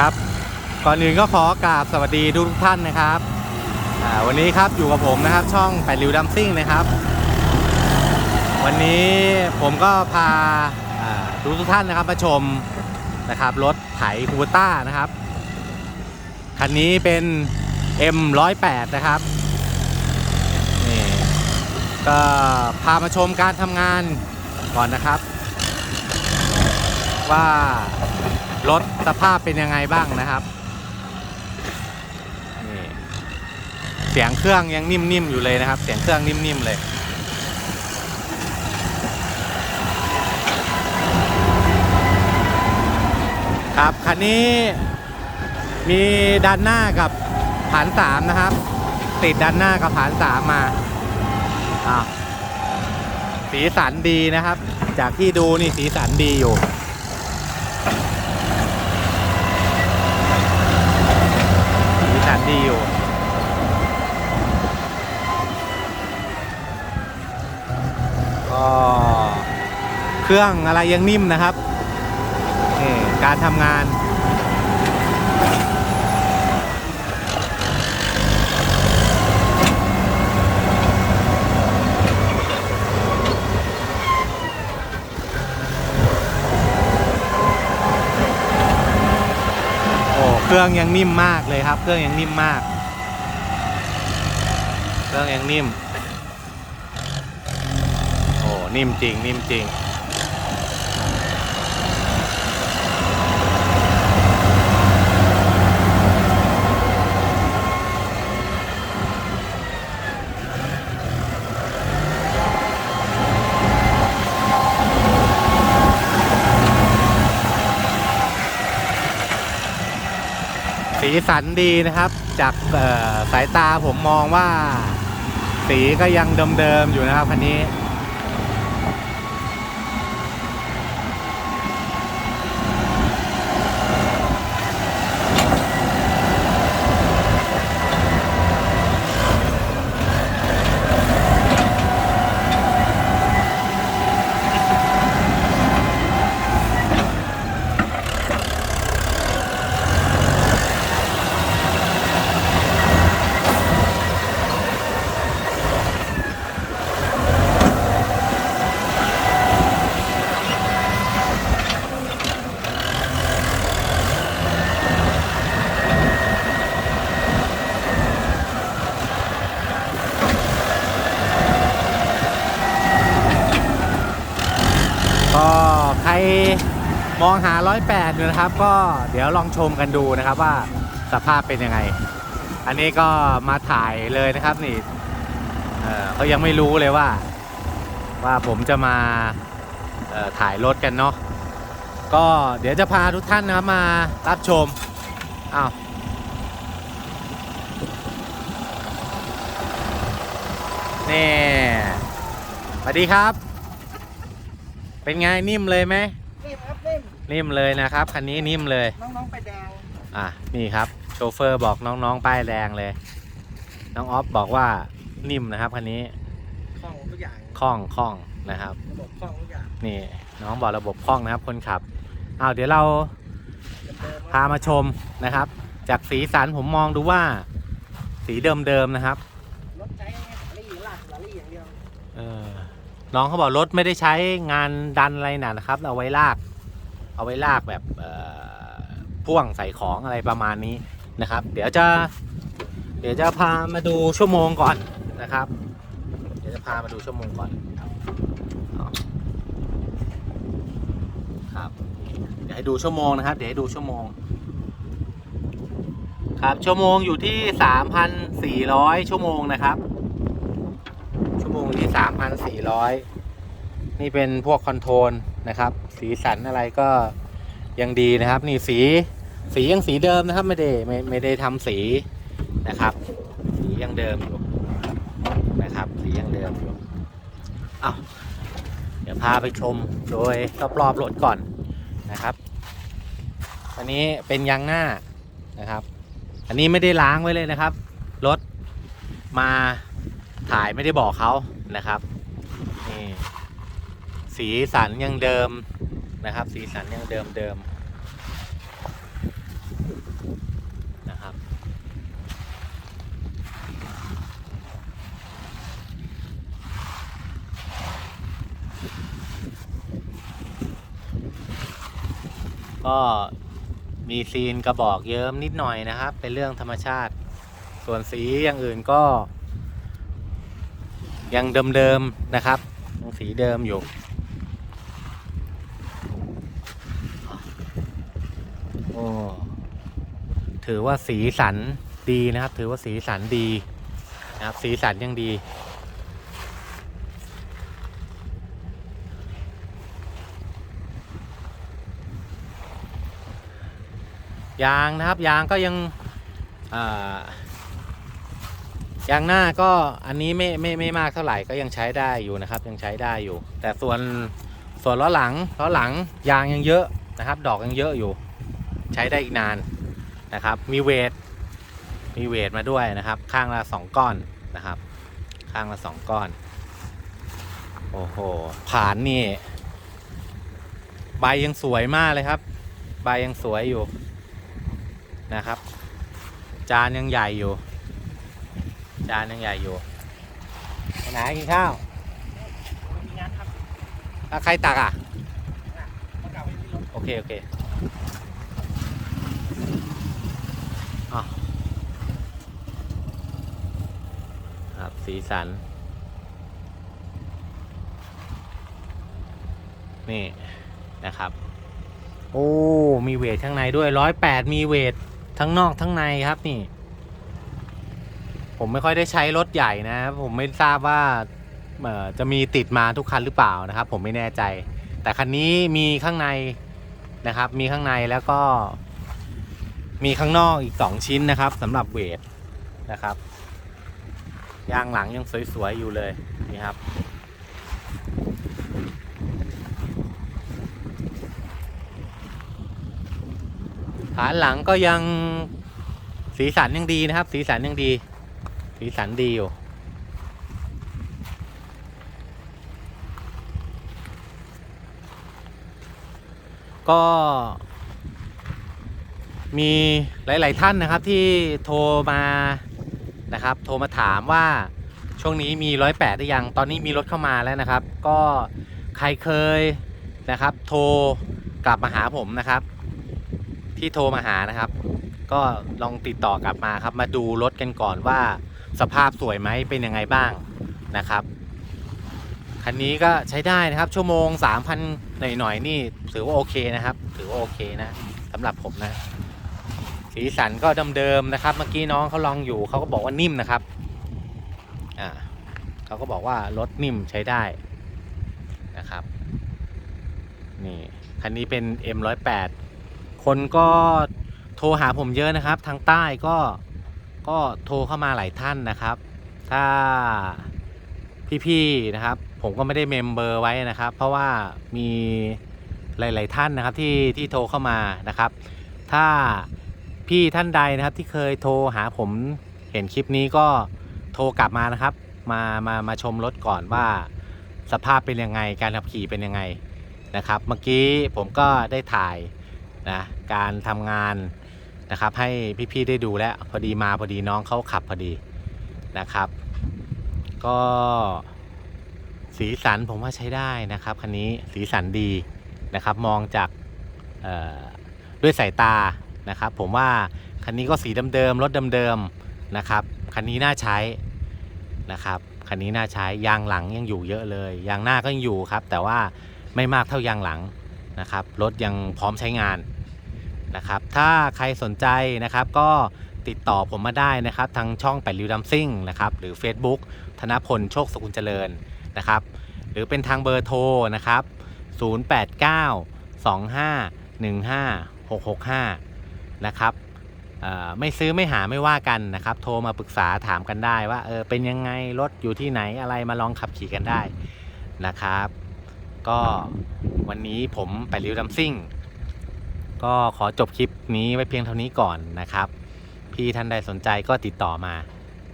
ครับ ก่อนอื่นก็ขอกราบสวัสดีทุกท่านนะครับวันนี้ครับอยู่กับผมนะครับช่องแปดริวดัมซิ่งนะครับ วันนี้ผมก็พาทุกทุกท่านนะครับมาชมนะครับรถไถคูเปต้านะครับ คันนี้เป็น M108 นะครับนี่ก็พามาชมการทำงานก่อนนะครับ ว่า รถสภาพเป็นยังไงบ้างนะครับนี่เสียงเครื่องยังนิ่มๆอยู่เลยนะครับ เสียงเครื่องนิ่มๆเลยครับคันนี้มีด้านหน้ากับฐานสามนะครับ ติดด้านหน้ากับฐานสามมาอ้าสีสันดีนะครับ จากที่ดูนี่สีสันดีอยู่ สีสัน ดีอยู่ก็เครื่องอะไรยังนิ่มนะครับ การทำงาน เครื่องยังนิ่มมากเลยครับ เครื่องยังนิ่มมาก เครื่องยังนิ่ม โอ้ นิ่มจริง นิ่มจริง สีสันดีนะครับ จากสายตาผมมองว่า สีก็ยังเดิมๆอยู่นะครับคันนี้ ก็ใคร มองหา 108อยู่นะครับ ก็เดี๋ยวลองชมกันดูนะครับว่าสภาพเป็นยังไง อันนี้ก็มาถ่ายเลยนะครับนี่เออเขายังไม่รู้เลยว่า ว่าผมจะมาถ่ายรถกันเนาะก็เดี๋ยวจะพาทุกท่านนะครับมารับชมอ้าวนี่สวัสดีครับ เป็นไงนิ่มเลยไหมนิ่มครับนิ่มนิ่มเลยนะครับคันนี้นิ่มเลย น้องๆไปแดงอะนี่ครับ โชเฟอร์บอกน้องๆป้ายแดงเลย น้องออฟบอกว่านิ่มนะครับคันนี้คล่องทุกอย่างคล่องคล่องนะครับระบบคล่องทุกอย่างนี่น้องบอกระบบคล่องนะครับคนขับอ้าวเดี๋ยวเราเดิมพามาชมนะครับ จากสีสันผมมองดูว่าสีเดิมๆนะครับ รถใช้สาลี่ลากสาลี่อย่างเดียว เออ น้องเขาบอกรถไม่ได้ใช้งานดันอะไรหนานะครับ เอาไว้ลาก เอาไว้ลากแบบพ่วงใส่ของอะไรประมาณนี้นะครับ เดี๋ยวจะ เดี๋ยวจะพามาดูชั่วโมงก่อนนะครับ เดี๋ยวจะพามาดูชั่วโมงก่อนครับ เดี๋ยวให้ดูชั่วโมงนะครับ เดี๋ยวให้ดูชั่วโมง ครับชั่วโมงอยู่ที่สามพันสี่ร้อยชั่วโมงนะครับ ชั่วโมงที่สามพันสี่ร้อย นี่เป็นพวกคอนโทรลนะครับ สีสันอะไรก็ยังดีนะครับ นี่สีสียังสีเดิมนะครับ ไม่ได้ไม่ไม่ได้ทำสีนะครับ สียังเดิมอยู่นะครับ สียังเดิมอยู่เอาเดี๋ยวพาไปชมโดยรอบๆรถก่อนนะครับอันนี้เป็นยางหน้านะครับ อันนี้ไม่ได้ล้างไว้เลยนะครับ รถมาถ่ายไม่ได้บอกเขานะครับนี่ สีสันยังเดิมนะครับ สีสันยังเดิมเดิมนะครับ ก็มีซีนกระบอกเยิ้มนิดหน่อยนะครับ เป็นเรื่องธรรมชาติ ส่วนสีอย่างอื่นก็ ยังเดิมๆนะครับสีเดิมอยู่ โอ้ถือว่าสีสันดีนะครับ ถือว่าสีสันดีนะครับ สีสันยังดี ยางนะครับ ยางก็ยังยางหน้าก็อันนี้ไม่ไม่ไม่มากเท่าไหร่ก็ยังใช้ได้อยู่นะครับ ยังใช้ได้อยู่ แต่ส่วนส่วนล้อหลังล้อหลังยางยังเยอะนะครับ ดอกยังเยอะอยู่ ใช้ได้อีกนานนะครับ มีเวท มีเวทมาด้วยนะครับ ข้างละสองก้อนนะครับ ข้างละสองก้อน โอ้โหผ่านนี่ ใบยังสวยมากเลยครับ ใบยังสวยอยู่นะครับ จานยังใหญ่อยู่ จานยังใหญ่อยู่ไปไหนกินข้าวมีงานครับแล้วใครตักอะมากลับไปที่รถโอเค โอเคอ้าวครับ สีสัน นี่นะครับ โอ้ มีเวทข้างในด้วยร้อยแปดมีเวททั้งนอกทั้งในครับนี่ ผมไม่ค่อยได้ใช้รถใหญ่นะ ผมไม่ทราบว่าจะมีติดมาทุกคันหรือเปล่านะครับ ผมไม่แน่ใจ แต่คันนี้มีข้างในนะครับ มีข้างในแล้วก็ มีข้างนอกอีก 2 ชิ้นนะครับสำหรับเวทนะครับ ยางหลังยังสวย ๆ อยู่เลยนี่ครับ ฐานหลังก็ยังสีสันยังดีนะครับ สีสันยังดี สีสันดีอยู่ก็มีหลาย ๆ ท่านนะครับที่โทรมา นะครับ โทรมาถามว่าช่วงนี้มีร้อยแปดหรือยัง ตอนนี้มีรถเข้ามาแล้วนะครับ ก็ใครเคยนะครับ โทรกลับมาหาผมนะครับ ที่โทรมาหานะครับ ก็ลองติดต่อกลับมาครับ มาดูรถกันก่อนว่าสภาพสวยไหมเป็นยังไงบ้างนะครับคันนี้ก็ใช้ได้นะครับชั่วโมง 3,000 หน่อยๆนี่ถือว่าโอเคนะครับ ถือว่าโอเคนะสำหรับผมนะ สีสันก็เดิมๆนะครับ เมื่อกี้น้องเขาลองอยู่เขาก็บอกว่านิ่มนะครับอ่าเขาก็บอกว่ารถนิ่มใช้ได้นะครับนี่คันนี้เป็น M108 คนก็โทรหาผมเยอะนะครับ ทางใต้ก็ก็โทรเข้ามาหลายท่านนะครับ ถ้าพี่ๆนะครับ ผมก็ไม่ได้เมมเบอร์ไว้นะครับ เพราะว่ามีหลาย ๆ ท่านนะครับที่ที่โทรเข้ามานะครับ ถ้า พี่ท่านใดนะครับที่เคยโทรหาผมเห็นคลิปนี้ก็โทรกลับมานะครับ มามามาชมรถก่อนว่า สภาพเป็นยังไงการขับขี่เป็นยังไงนะครับ เมื่อกี้ผมก็ได้ถ่ายนะการทำงานนะครับ ให้พี่ๆได้ดูแล้วพอดีมาพอดีน้องเขาขับพอดีนะครับ ก็สีสันผมว่าใช้ได้นะครับคันนี้สีสันดีนะครับ มองจากด้วยสายตา นะครับ ผมว่าคันนี้ก็สีเดิมๆรถเดิมๆนะครับ คันนี้น่าใช้นะครับ คันนี้น่าใช้ยางหลังยังอยู่เยอะเลย ยางหน้าก็ยังอยู่ครับ แต่ว่าไม่มากเท่ายางหลังนะครับ รถยังพร้อมใช้งานนะครับ ถ้าใครสนใจนะครับก็ติดต่อผมมาได้นะครับ ทางช่องแปดริวดัมซิ่งนะครับ หรือ Facebook ธนพลโชคสกุลเจริญนะครับ หรือเป็นทางเบอร์โทรนะครับ 0892515665 นะครับไม่ซื้อไม่หาไม่ว่ากันนะครับ โทรมาปรึกษาถามกันได้ว่าเออเป็นยังไงรถอยู่ที่ไหนอะไรมาลองขับขี่กันได้นะครับ ก็วันนี้ผมไปริวดัมซิ่ง ก็ขอจบคลิปนี้ไว้เพียงเท่านี้ก่อนนะครับ พี่ท่านใดสนใจก็ติดต่อมา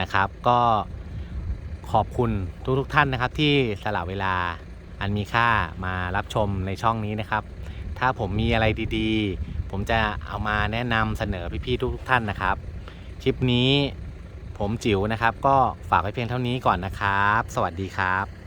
นะครับ ก็ขอบคุณทุกทท่านนะครับ ที่สละเวลาอันมีค่ามารับชมในช่องนี้นะครับ ถ้าผมมีอะไรดีๆ ผมจะเอามาแนะนำเสนอพี่ๆทุกๆท่านนะครับ คลิปนี้ผมจิ๋วนะครับ ก็ฝากไว้เพียงเท่านี้ก่อนนะครับ สวัสดีครับ